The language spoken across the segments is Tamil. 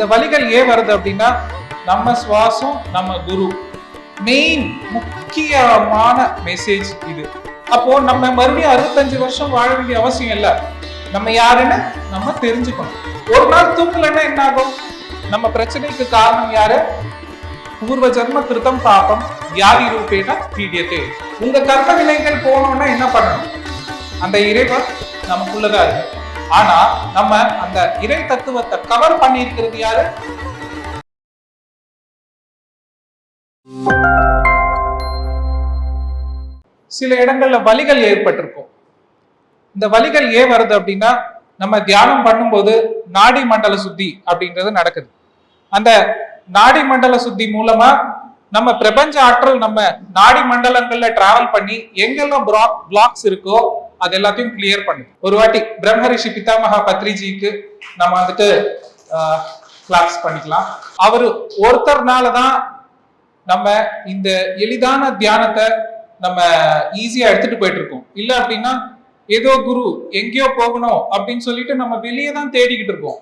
இந்த வலிகள் ஏன் வருது அப்படின்னா நம்ம சுவாசம் நம்ம குரு. மெயின் முக்கியமான மெசேஜ் இது. அப்போ நம்ம மறுபடியும் அறுபத்தஞ்சு வருஷம் வாழ வேண்டிய அவசியம் இல்லை. நம்ம யாருன்னு நம்ம தெரிஞ்சுக்கணும். ஒரு நாள் தூங்கலைன்னா என்ன ஆகும் நம்ம பிரச்சனைக்கு காரணம் யாரு? பூர்வ ஜன்ம கிருத்தம் பாப்பம் வியாதி ரூபேனா பீடியத்தே. உங்க கர்ம விலைகள் போனோம்னா என்ன பண்ணணும்? அந்த இறைவன் நமக்குள்ளதான் இருக்கு. ஆனா நம்ம அந்த இறை தத்துவத்தை கவர் பண்ணியிருக்கிறது யாரு? சில இடங்கள்ல வலிகள் ஏற்பட்டிருக்கும். இந்த வலிகள் ஏன் வருது அப்படின்னா நம்ம தியானம் பண்ணும்போது நாடி மண்டல சுத்தி அப்படின்றது நடக்குது. அந்த நாடி மண்டல சுத்தி மூலமா நம்ம பிரபஞ்ச ஆற்றல் நம்ம நாடி மண்டலங்கள்ல டிராவல் பண்ணி எங்கெல்லாம் பிளாக்ஸ் இருக்கோ அது எல்லாத்தையும் கிளியர் பண்ணுது ஒரு வாட்டி பிரம்மரிஷி பிதாமகா பத்ரிஜிக்கு நம்ம வந்துட்டு கிளாப்ஸ் பண்ணிக்கலாம். அவர் ஒருத்தர்னால தான் நம்ம இந்த எளிதான தியானத்தை நம்ம ஈஸியா எடுத்துட்டு போயிட்டு இருக்கோம் இல்லை அப்படின்னா ஏதோ குரு எங்கேயோ போகணும் அப்படின்னு சொல்லிட்டு நம்ம வெளியே தான் தேடிக்கிட்டு இருக்கோம்.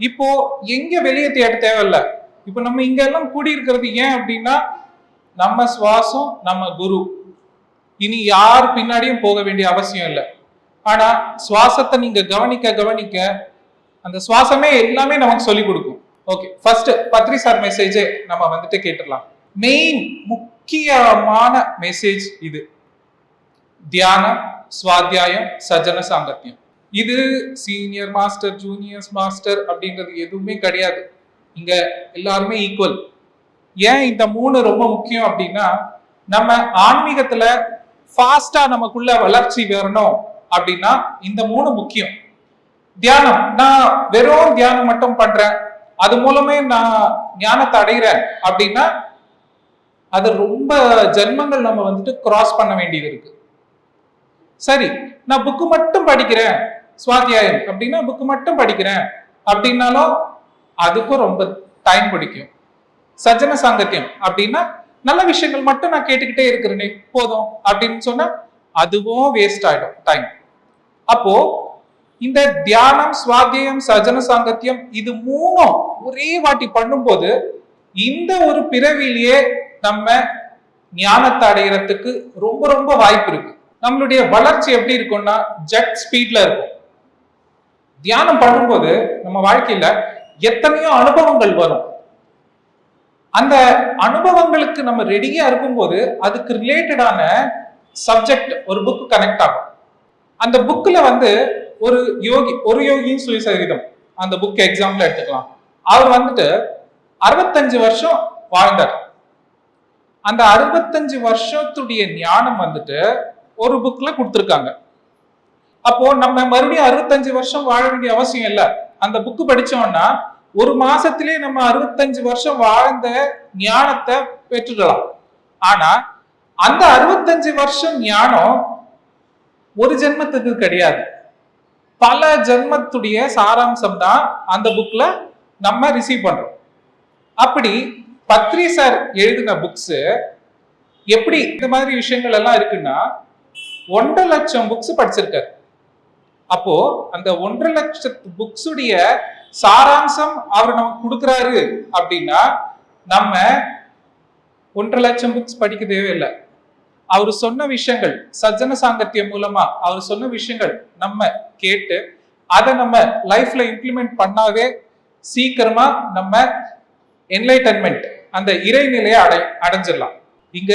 இப்போ எங்க வெளியே தேட தேவையில்ல? இப்போ நம்ம இங்க எல்லாம் கூடி இருக்கிறது ஏன் அப்படின்னா நம்ம சுவாசம் நம்ம குரு. இனி யார் பின்னாடியும் போக வேண்டிய அவசியம் இல்லை. ஆனா சுவாசத்தை நீங்க கவனிக்க கவனிக்க அந்த சுவாசமே எல்லாமே நமக்கு சொல்லி கொடுக்கும். ஓகே ஃபர்ஸ்ட் பத்ரி சார் மெசேஜே நம்ம வந்துட்டு கேட்டுடலாம். மெயின் முக்கியமான மெசேஜ் இது. தியானம் சுவாத்தியாயம் சஜன சாங்கத்தியம் இது சீனியர் மாஸ்டர் ஜூனியர்ஸ் மாஸ்டர் அப்படின்றது எதுவுமே கிடையாது. இங்க எல்லாருமே ஈக்குவல் ஏன் இந்த மூணு ரொம்ப முக்கியம் அப்படின்னா நம்ம ஆன்மீகத்துல ஃபாஸ்டா நமக்குள்ள வளர்ச்சி வரணும் அப்படின்னா இந்த மூணு முக்கியம். தியானம். நான் வெறும் தியானம் மட்டும் பண்றேன். அது மூலமே நான் ஞானத்தை அடைகிறேன் அப்படின்னா அது ரொம்ப ஜென்மங்கள் நம்ம வந்துட்டு கிராஸ் பண்ண வேண்டியது இருக்கு. சரி நான் புக்கு மட்டும் படிக்கிறேன் சுவாத்தியாயம். அப்படின்னா புக்கு மட்டும் படிக்கிறேன். அப்படின்னாலும் அதுக்கும் ரொம்ப டைம் பிடிக்கும். சஜன சாங்கத்தியம் அப்படின்னா நல்ல விஷயங்கள் மட்டும் நான் கேட்டுக்கிட்டே இருக்கிறேனே போதும் அப்படின்னு சொன்னா அதுவும் வேஸ்ட் ஆயிடும் டைம் அப்போ இந்த தியானம் சுவாத்தியம் சஜன சாங்கத்தியம் இது மூணும் ஒரே வாட்டி பண்ணும்போது இந்த ஒரு பிறவிலேயே நம்ம ஞானத்தை அடைகிறதுக்கு ரொம்ப ரொம்ப வாய்ப்பு இருக்கு. நம்மளுடைய வளர்ச்சி எப்படி இருக்கும்னா ஜெட் ஸ்பீட்ல இருக்கும். தியானம் பண்ணும்போது நம்ம வாழ்க்கையில எத்தனையோ அனுபவங்கள் வரும். அந்த அனுபவங்களுக்கு நம்ம ரெடியா இருக்கும்போது அதுக்கு ரிலேட்டடான சப்ஜெக்ட் ஒரு புக் கனெக்ட் ஆகும். அந்த புக்கில் வந்து ஒரு யோகி ஒரு யோகின்னு சொல்லி அந்த புக் எக்ஸாம்பிள் எடுத்துக்கலாம். அவர் வந்துட்டு அறுபத்தஞ்சு வருஷம் வாழ்ந்தார். அந்த அறுபத்தஞ்சு வருஷத்துடைய ஞானம் வந்துட்டு ஒரு புக்ல கொடுத்துருக்காங்க. அப்போ நம்ம மறுபடியும் அறுபத்தஞ்சு வருஷம் வாழ வேண்டிய அவசியம் இல்லை. அந்த புக்கு படிச்சோம்னா ஒரு மாசத்திலே நம்ம அறுபத்தஞ்சு வருஷம் வாழ்ந்த ஞானத்தை பெற்றுடலாம் ஆனா அந்த அறுபத்தஞ்சு வருஷம் ஞானம் ஒரு ஜென்மத்துக்கு கிடையாது. பல ஜென்மத்துடைய சாராம்சம் தான் அந்த புக்ல நம்ம ரிசீவ் பண்றோம். அப்படி பத்ரி சார் எழுதின புக்ஸ் எப்படி இந்த மாதிரி விஷயங்கள் எல்லாம் இருக்குன்னா ஒன்றரை லட்சம் புக்ஸ் படிச்சிருக்காரு. அப்போ அந்த ஒன்றரை லட்சத்து புக்ஸுடைய சாராம்சம் அவர் நமக்கு கொடுக்குறாரு அப்படின்னா நம்ம ஒன்றரை லட்சம் புக்ஸ் படிக்க தேவையில்லை. அவர் சொன்ன விஷயங்கள் சஜ்ஜன சாங்கத்தியம் மூலமா அவர் சொன்ன விஷயங்கள் நம்ம கேட்டு அதை நம்ம லைஃப்ல இம்ப்ளிமெண்ட் பண்ணாவே சீக்கிரமா நம்ம என்லைட்டன்மெண்ட் அந்த இறைநிலையை அடை அடைஞ்சிடலாம். இங்க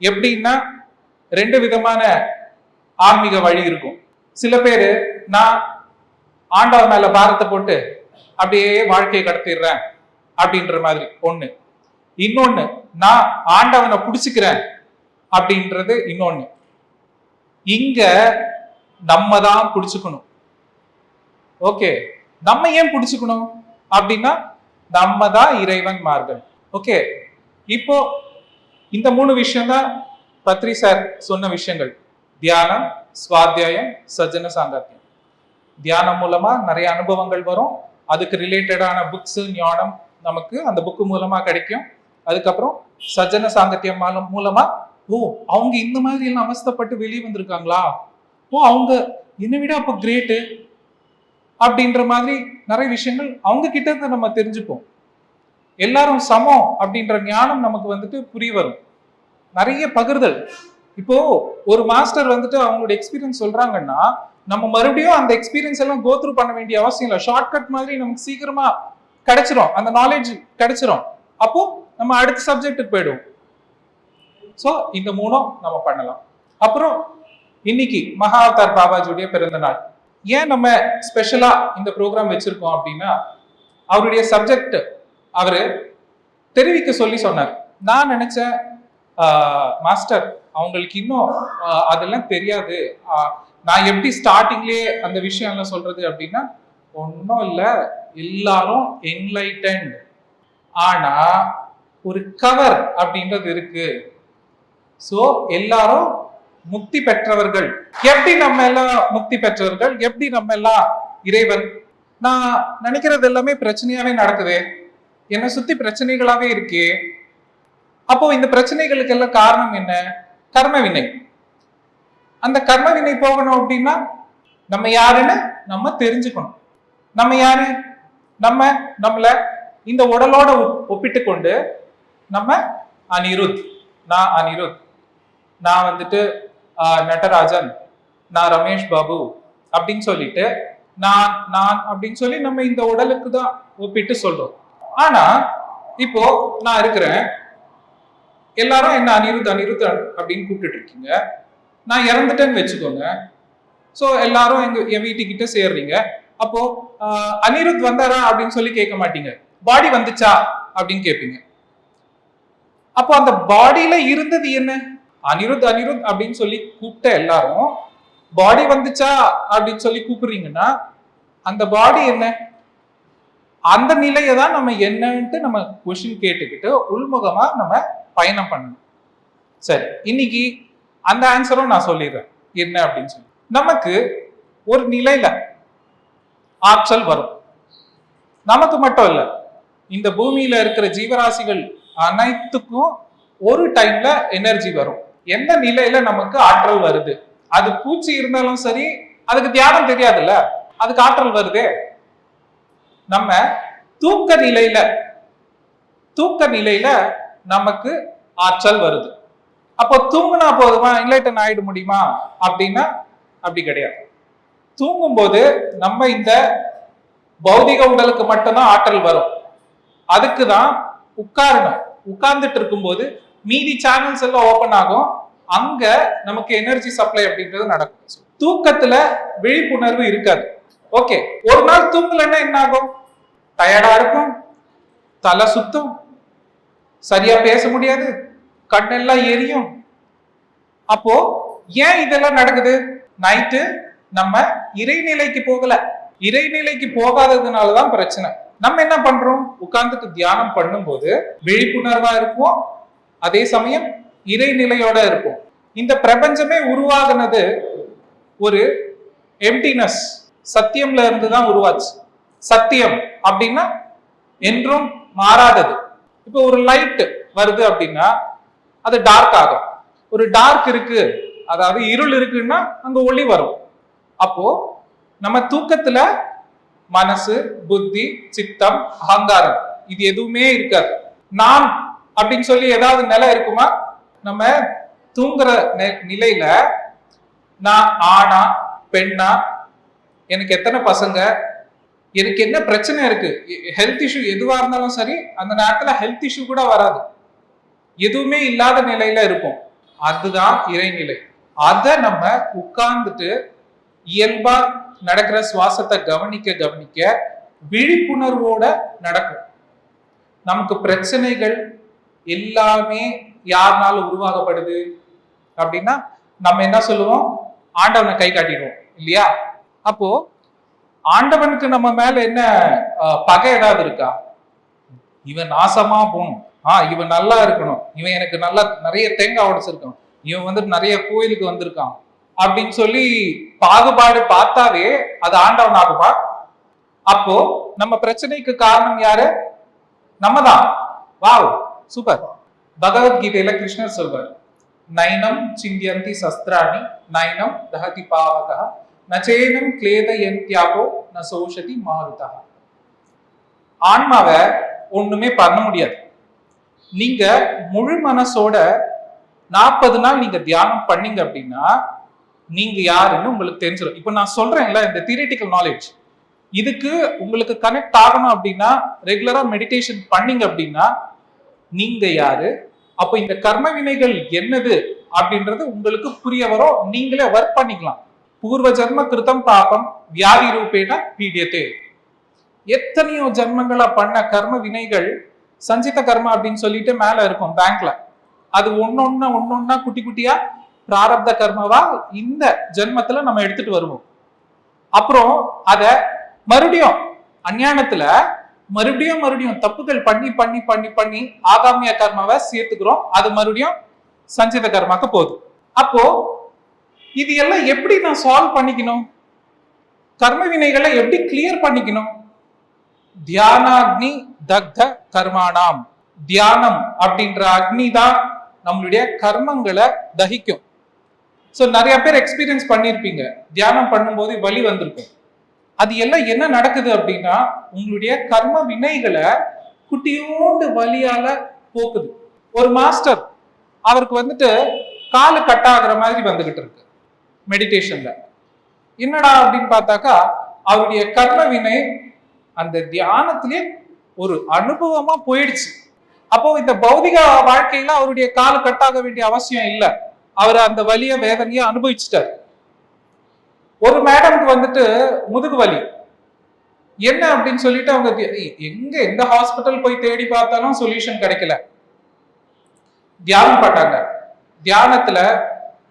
எப்படின்னா ரெண்டு விதமான ஆன்மீக வழி இருக்கும். சில பேர் நான் ஆண்டவர் மேல பாரத்தை போட்டு அப்படியே வாழ்க்கையை கடத்திடுறேன் அப்படின்ற மாதிரி. ஒண்ணு. இன்னொன்னு நான் ஆண்டவனை புடிச்சுக்கிறேன் அப்படின்றது இன்னொன்னு. இங்க நம்ம தான் புடிச்சுக்கணும். ஓகே. நம்ம ஏன் புடிச்சுக்கணும்? அப்படின்னா நம்ம தான் இறைவன் மார்கள் ஓகே. இப்போ இந்த மூணு விஷயம் தான் பத்ரி சார் சொன்ன விஷயங்கள். தியானம் சுவாத்தியாயம் சஜ்ஜன சாங்காத்தியம். தியானம் மூலமா நிறைய அனுபவங்கள் வரும். அதுக்கு ரிலேட்டடான புக்ஸ் ஞானம் நமக்கு அந்த புக்கு மூலமா கிடைக்கும். அதுக்கப்புறம் சஜன சாங்கத்தியம் மூலமா ஓ அவங்க இந்த மாதிரி எல்லாம் அவஸ்தப்பட்டு வெளியே வந்திருக்காங்களா? ஓ அவங்க என்னை விட அப்போ கிரேட்டு அப்படின்ற மாதிரி நிறைய விஷயங்கள் அவங்க கிட்ட இருந்து நம்ம தெரிஞ்சுப்போம். எல்லாரும் சமம் அப்படின்ற ஞானம் நமக்கு வந்துட்டு புரிய வரும். நிறைய பகிர்தல். இப்போ ஒரு மாஸ்டர் வந்துட்டு அவங்களோட எக்ஸ்பீரியன்ஸ் சொல்றாங்கன்னா நம்ம மறுபடியும் அந்த எக்ஸ்பீரியன்ஸ் எல்லாம் கோத்ரூ பண்ண வேண்டிய அவசியம் இல்லை. ஷார்ட்கட் மாதிரி நமக்கு சீக்கிரமா கிடைச்சிரும். அந்த நாலேஜ் கிடைச்சிரும். அப்போ நம்ம அடுத்த சப்ஜெக்ட்டுக்கு போயிடுவோம். ஸோ இந்த மூணும் நம்ம பண்ணலாம். அப்புறம் இன்னைக்கு மகாவதார் பாபாஜியுடைய பிறந்த நாள். ஏன் நம்ம ஸ்பெஷலா இந்த ப்ரோக்ராம் வச்சிருக்கோம் அப்படின்னா அவருடைய சப்ஜெக்ட் அவரு தெரிவிக்க சொல்லி சொன்னார். நான் நினைச்சேன் மாஸ்டர் அவங்களுக்கு இன்னும் அதெல்லாம் தெரியாது. நான் எப்படி ஸ்டார்டிங்லேயே அந்த விஷயம் எல்லாம் சொல்றது அப்படின்னா ஒன்றும் இல்லை. எல்லாரும் என்லைட்டன்ட் ஆனா ஒரு கவர் அப்படின்றது இருக்கு. ஸோ எல்லாரும் முக்தி பெற்றவர்கள். எப்படி நம்ம எல்லாம் முக்தி பெற்றவர்கள்? எப்படி நம்ம எல்லாம் இறைவன்? நான் நினைக்கிறது எல்லாமே பிரச்சனையாவே நடக்குது. என்னை சுத்தி பிரச்சனைகளாவே இருக்கே. அப்போ இந்த பிரச்சனைகளுக்கு எல்லாம் காரணம் என்ன? கர்ம வினை. அந்த கர்ம வினை போகணும் அப்படின்னா நம்ம யாருன்னு நம்ம தெரிஞ்சுக்கணும். நம்ம யாரு? நம்ம நம்மள இந்த உடலோட ஒப்பிட்டு கொண்டு நம்ம அனிருத். நான் அனிருத். நான் வந்துட்டு நடராஜன். நான் ரமேஷ் பாபு அப்படின்னு சொல்லிட்டு நான் நான் அப்படின்னு சொல்லி நம்ம இந்த உடலுக்கு தான் ஒப்பிட்டு சொல்றோம். ஆனா இப்போ நான் இருக்கிறேன். எல்லாரும் என்ன அனிருத் அனிருத் அப்படின்னு கூப்பிட்டு இருக்கீங்க நான் இறந்துட்டேன்னு வச்சுக்கோங்க. ஸோ எல்லாரும் எங்க என் வீட்டுக்கிட்ட சேர்றீங்க. அப்போ அனிருத் வந்தாரா? அப்படின்னு சொல்லி கேட்க மாட்டீங்க. பாடி வந்துச்சா? அப்படின்னு கேட்பீங்க. அப்போ அந்த பாடியில இருந்தது என்ன? அனிருத் அனிருத் அப்படின்னு சொல்லி கூப்பிட்ட எல்லாரும் பாடி வந்துச்சா? அப்படின்னு சொல்லி கூப்பிடுறீங்கன்னா அந்த பாடி என்ன? அந்த நிலையை தான் நம்ம என்னன்ட்டு நம்ம கொஷின் கேட்டுக்கிட்டு உள்முகமா நம்ம பயணம் பண்ணணும். சரி இன்னைக்கு அந்த ஆன்சரும் நான் சொல்லிடுறேன். என்ன அப்படின்னு சொல்லி. நமக்கு ஒரு நிலையில ஆற்றல் வரும். நமக்கு மட்டும் இல்லை இந்த பூமியில இருக்கிற ஜீவராசிகள் அனைத்துக்கும் ஒரு டைம்ல எனர்ஜி வரும். எந்த நிலையில நமக்கு ஆற்றல் வருது? அது பூச்சி இருந்தாலும் சரி அதுக்கு தியானம் தெரியாதுல்ல? அதுக்கு ஆற்றல் வருதே. நம்ம தூக்க நிலையில தூக்க நிலையில நமக்கு ஆற்றல் வருது. அப்போ தூங்குனா போதுமா? இன்லைட்டன் ஆயிட முடியுமா? அப்படின்னா அப்படி கிடையாது. தூங்கும்போது நம்ம இந்த பௌதிக உடலுக்கு மட்டும்தான் ஆற்றல் வரும். அதுக்கு தான் உட்காரணும். உட்கார்ந்துட்டு இருக்கும்போது மீதி சேனல்ஸ் எல்லாம் ஓப்பன் ஆகும். அங்க நமக்கு எனர்ஜி சப்ளை அப்படின்றது நடக்கும். தூக்கத்துல விழிப்புணர்வு இருக்காது. ஓகே ஒரு நாள் தூங்கலன்னா என்ன ஆகும்? டயர்டா இருக்கும். தலை சுத்தம். சரியா பேச முடியாது? கண்ணெல்லாம் எரியும். அப்போ ஏன் இதெல்லாம் நடக்குது? நைட்டு நம்ம இறைநிலைக்கு போகல. இறைநிலைக்கு போகாததுனாலதான் பிரச்சனை. நம்ம என்ன பண்றோம்? உட்கார்ந்துட்டு தியானம் பண்ணும்போது விழிப்புணர்வா இருப்போம். அதே சமயம் இறைநிலையோட இருப்போம். இந்த பிரபஞ்சமே உருவாகினது ஒரு எம்டினஸ் சத்தியம்ல இருந்து தான் உருவாச்சு. சத்தியம் அப்படின்னா என்றும் மாறாதது. இப்போ ஒரு லைட் வருது அப்படின்னா அது டார்க் ஆகும். ஒரு டார்க் இருக்கு அதாவது இருள் இருக்குன்னா அங்க ஒளி வரும். அப்போ நம்ம தூக்கத்துல மனசு புத்தி சித்தம் அகங்காரம் இது எதுவுமே இருக்காது. நான் அப்படின்னு சொல்லி ஏதாவது நிலை இருக்குமா? நம்ம தூங்குற நெ- நிலையில நான் ஆணா பெண்ணா எனக்கு எத்தனை பசங்க எனக்கு என்ன பிரச்சனை இருக்கு? ஹெல்த் இஷ்யூ எதுவா இருந்தாலும் சரி அந்த நேரத்துல ஹெல்த் இஷ்யூ கூட வராது. எதுவுமே இல்லாத நிலையில இருப்போம். அதுதான் இறைநிலை. அதை நம்ம உட்கார்ந்துட்டு இயல்பா நடக்கிற சுவாசத்தை கவனிக்க கவனிக்க விழிப்புணர்வோட நடக்கும். நமக்கு பிரச்சனைகள் எல்லாமே யாருனால உருவாகப்படுது? அப்படின்னா நம்ம என்ன சொல்லுவோம்? ஆண்டவனை கை காட்டிடுவோம். இல்லையா? அப்போ ஆண்டவனுக்கு நம்ம மேல என்ன பகை ஏதாவது இருக்கா? இவன் நாசமா போகணும். ஆ இவன் நல்லா இருக்கணும். இவன் எனக்கு நல்லா நிறைய தேங்காய் உடைச்சிருக்கான். இவன் வந்துட்டு நிறைய கோயிலுக்கு வந்திருக்கான். அப்படின்னு சொல்லி பாகுபாடு பார்த்தாவே அது ஆண்டவன் ஆகுமா? அப்போ நம்ம பிரச்சனைக்கு காரணம் யாரு? நம்ம தான் வாவ் சூப்பர். பகவத்கீதையில கிருஷ்ணர் சொல்வார் நைனம் சிந்தியந்தி சஸ்திராணி நைனம் தஹதி பாவகா நச்சேனம் கிளேத என் தியாகோ ந சோஷதி மாருதா. ஆன்மாவை ஒண்ணுமே பண்ண முடியாது. நீங்க முழு மனசோட நாற்பது நாள் நீங்க தியானம் பண்ணீங்க அப்படின்னா நீங்க யாருன்னு உங்களுக்கு தெரிஞ்சிடும் இப்போ நான் சொல்றேன்ல இந்த தியரிட்டிக்கல் நாலேஜ் இதுக்கு உங்களுக்கு கனெக்ட் ஆகணும் அப்படின்னா ரெகுலரா மெடிடேஷன் பண்ணீங்க அப்படின்னா நீங்க யாரு? அப்போ இந்த கர்ம வினைகள் என்னது? அப்படின்றது உங்களுக்கு புரிய வரும். நீங்களே ஒர்க் பண்ணிக்கலாம். பூர்வ ஜென்ம கிருத்தம் பாபம் வியாதி ரூபேன பீடியத்தே. எத்தனையோ ஜென்மங்களா பண்ண கர்ம வினைகள் சஞ்சித கர்மா அப்படின்னு சொல்லிட்டு மேல இருக்கும் பேங்க்ல அது ஒன்னொன்னா ஒன்னொன்னா குட்டி குட்டியா பிராரப்த கர்மவா இந்த ஜென்மத்துல நம்ம எடுத்துட்டு வருவோம். அப்புறம் அத மறுபடியும் அஞ்ஞானத்துல மறுபடியும் மறுபடியும் தப்புகள் பண்ணி பண்ணி பண்ணி பண்ணி ஆகாமிய கர்மாவை சேர்த்துக்கிறோம். அது மறுபடியும் சஞ்சித கர்மாக்கு போகுது. அப்போ இது எல்லாம் எப்படி நான் சால்வ் பண்ணிக்கணும்? கர்ம வினைகளை எப்படி கிளியர் பண்ணிக்கணும்? தியானாக்னி தக்த கர்மானாம். தியானம் அப்படின்ற அக்னி தான் நம்மளுடைய கர்மங்களை தகிக்கும். ஸோ நிறைய பேர் எக்ஸ்பீரியன்ஸ் பண்ணியிருப்பீங்க தியானம் பண்ணும்போது வலி வந்திருக்கும். அது எல்லாம் என்ன நடக்குது அப்படின்னா உங்களுடைய கர்ம வினைகளை குட்டியோண்டு வழியால போக்குது. ஒரு மாஸ்டர் அவருக்கு வந்துட்டு காலு கட்டாகிற மாதிரி வந்துகிட்டு இருக்கு. மெடிடேஷன்ல என்னடா அப்படின்னு பார்த்தாக்கா அவருடைய கர்ம வினை அந்த தியானத்திலே ஒரு அனுபவமா போயிடுச்சு. அப்போ இந்த பௌதிக வாழ்க்கையில அவருடைய கால் கட்டாக வேண்டிய அவசியம் இல்லை. அவர் அந்த வலிய வேதனையை அனுபவிச்சிட்டார். ஒரு மேடம்க்கு வந்துட்டு முதுகு வலி. என்ன அப்படின்னு சொல்லிட்டு அவங்க எங்க எந்த ஹாஸ்பிட்டல் போய் தேடி பார்த்தாலும் சொல்யூஷன் கிடைக்கல. தியானம் பண்ணாங்க. தியானத்துல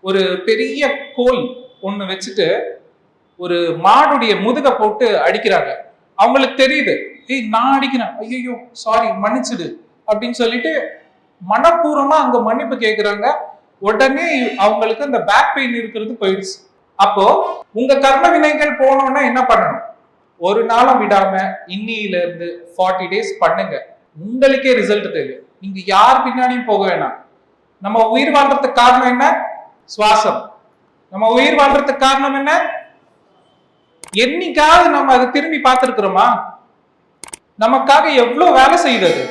ஒரு பெரிய கோல் ஒன்று வச்சுட்டு ஒரு மாடுடைய முதுக போட்டு அடிக்கிறாங்க. அவங்களுக்கு தெரியுது ஏய் நான் அடிக்கிறேன். ஐயோ சாரி மன்னிச்சிடு. அப்படின்னு சொல்லிட்டு மனப்பூர்வமா அங்க மன்னிப்பு கேட்குறாங்க உடனே அவங்களுக்கு அந்த பேக் பெயின் இருக்கிறது போயிடுச்சு. அப்போ உங்க கர்ம வினைகள் போனோம்னா என்ன பண்ணணும்? ஒரு நாளும் விடாம இன்னியில இருந்து ஃபார்ட்டி டேஸ் பண்ணுங்க. உங்களுக்கே ரிசல்ட் தெரியும் நீங்க யார் பின்னாடியும் போக வேணாம். நம்ம உயிர் வாழ்றதுக்கு காரணம் என்ன? சுவாசம். நம்ம உயிர் வாழ்றதுக்கு காரணம் என்ன? என்னைக்காவது நம்ம அதை திரும்பி பார்த்திருக்கிறோமா? நமக்காக எவ்வளவு வேலை செய்தது?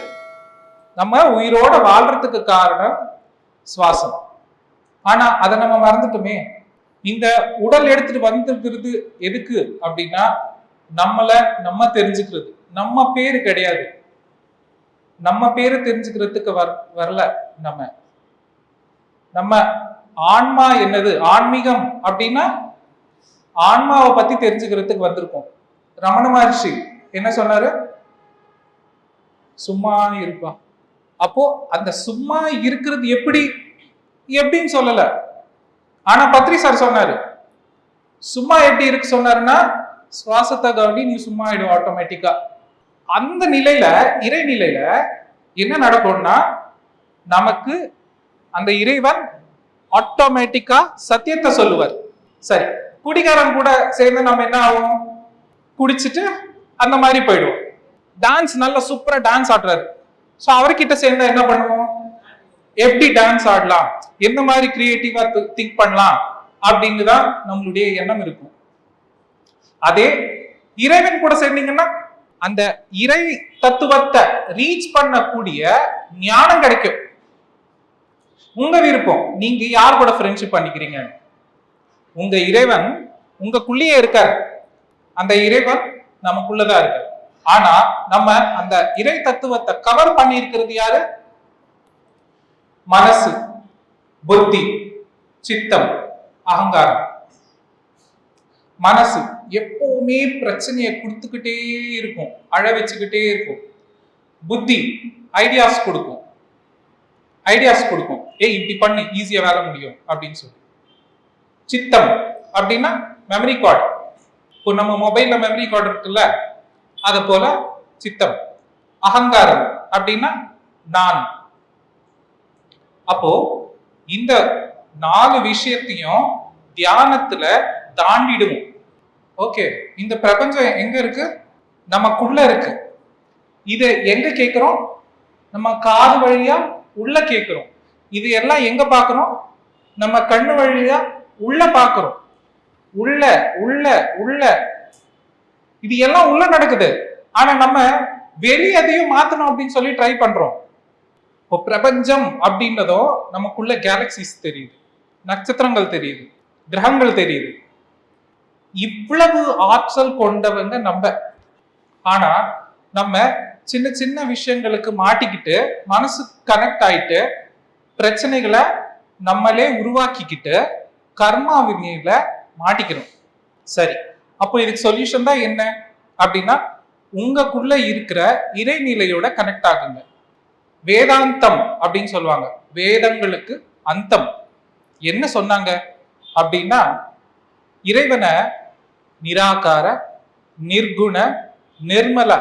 நம்ம உயிரோட வாழ்றதுக்கு காரணம் சுவாசம். ஆனா அதை நம்ம மறந்துட்டோமே. இந்த உடல் எடுத்துட்டு வந்திருக்கிறது எதுக்கு அப்படின்னா நம்மள நம்ம தெரிஞ்சுக்கிறது. நம்ம பேரு கிடையாது. நம்ம பேரு தெரிஞ்சுக்கிறதுக்கு வர் வரல நம்ம. நம்ம ஆன்மா என்னது? ஆன்மீகம் அப்படின்னா ஆன்மாவை பத்தி தெரிஞ்சுக்கிறதுக்கு வந்திருக்கோம். ரமண மகர்ஷி என்ன சொன்னாரு? சும்மா இருப்பா. அப்போ அந்த சும்மா இருக்கிறது எப்படி? எப்படின்னு சொல்லல. ஆனா பத்ரி சார் சொன்னாரு. சும்மா எப்படி இருக்கு சொன்னாருன்னா சுவாசத்தை கவனி நீ சும்மா ஆயிடும் ஆட்டோமேட்டிக்கா அந்த நிலையில இறை நிலையில என்ன நடக்கும்னா நமக்கு அந்த இறைவன் ஆட்டோமேட்டிக்கா சத்தியத்தை சொல்லுவார். சரி குடிகாரன் கூட சேர்ந்து நம்ம என்ன ஆகும்? குடிச்சிட்டு அந்த மாதிரி போயிடுவோம். டான்ஸ் நல்ல சூப்பரா டான்ஸ் ஆடுறாரு. ஸோ அவர்கிட்ட சேர்ந்தா என்ன பண்ணுவோம்? எப்படி டான்ஸ் ஆடலாம்? எந்த மாதிரி கிரியேட்டிவா திங்க் பண்ணலாம்? அப்படின்னு தான் நம்மளுடைய எண்ணம் இருக்கும். அதே இறைவன் கூட சேர்ந்தீங்கன்னா அந்த இறை தத்துவத்தை ரீச் பண்ணக்கூடிய ஞானம் கிடைக்கும். உங்க விருப்பம். நீங்க யார் கூட ஃப்ரெண்ட்ஷிப் பண்ணிக்கிறீங்க? உங்க இறைவன் உங்களுக்குள்ளேயே இருக்கார். அந்த இறைவன் நமக்குள்ளதான் இருக்கார். ஆனா நம்ம அந்த இறை தத்துவத்தை கவர் பண்ணி இருக்கிறது யாரு? மனசு புத்தி சித்தம் அகங்காரம். மனசு எப்பவுமே பிரச்சனையை கொடுத்துக்கிட்டே இருக்கும். அழ வச்சுக்கிட்டே இருக்கும். புத்தி ஐடியாஸ் கொடுக்கும். ஐடியாஸ் கொடுக்கும். ஏய் இப்படி பண்ணு ஈஸியா வேலை முடியும் அப்படின்னு சொல்லி. சித்தம் அப்படின்னா மெமரி கார்டு இப்போ நம்ம மொபைல்ல மெமரி கார்டு இருக்குல்ல அது போல சித்தம். அகங்காரம் அப்படின்னா நான். அப்போ இந்த நாலு விஷயத்தையும் தியானத்துல தாண்டிடுவோம். ஓகே இந்த பிரபஞ்சம் எங்க இருக்கு? நமக்குள்ள இருக்கு. இதை எங்க கேட்கிறோம் நம்ம காது வழியா உள்ள கேட்கிறோம் இது எல்லாம் எங்க பாக்குறோம்? நம்ம கண்ணு வழியா உள்ள பாக்குறோம். உள்ள உள்ள உள்ள. இது எல்லாம் உள்ள நடக்குது. ஆனா நம்ம வெளி அதையும் மாத்தணும் அப்படின்னு சொல்லி ட்ரை பண்றோம். இப்போ பிரபஞ்சம் அப்படின்றதோ நமக்குள்ள கேலக்சிஸ் தெரியுது. நட்சத்திரங்கள் தெரியுது. கிரகங்கள் தெரியுது. இவ்வளவு ஆற்றல் கொண்டவங்க நம்ம. ஆனா நம்ம சின்ன சின்ன விஷயங்களுக்கு மாட்டிக்கிட்டு மனசு கனெக்ட் ஆயிட்டு பிரச்சனைகளை நம்மளே உருவாக்கிக்கிட்டு கர்மா வினையில மாட்டிக்கிறோம். சரி அப்போ இதுக்கு சொல்யூஷன் தான் என்ன? அப்படின்னா உங்களுக்குள்ள இருக்கிற இறைநிலையோட கனெக்ட் ஆகுங்க. வேதாந்தம் அப்படின்னு சொல்லுவாங்க. வேதங்களுக்கு அந்தம். என்ன சொன்னாங்க? அப்படின்னா இறைவனை நிராகார நிர்குண நிர்மல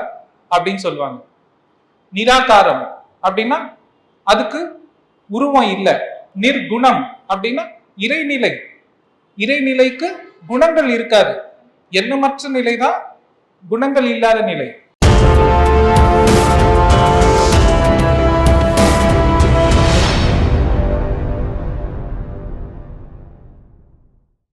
அப்படின்னு சொல்லுவாங்க. நிராகாரம் அப்படின்னா அதுக்கு உருவம் இல்லை. நிர்குணம் அப்படின்னா இறைநிலை. இறைநிலைக்கு குணங்கள் இருக்காது. எண்ணமற்ற நிலை தான் குணங்கள் இல்லாத நிலை.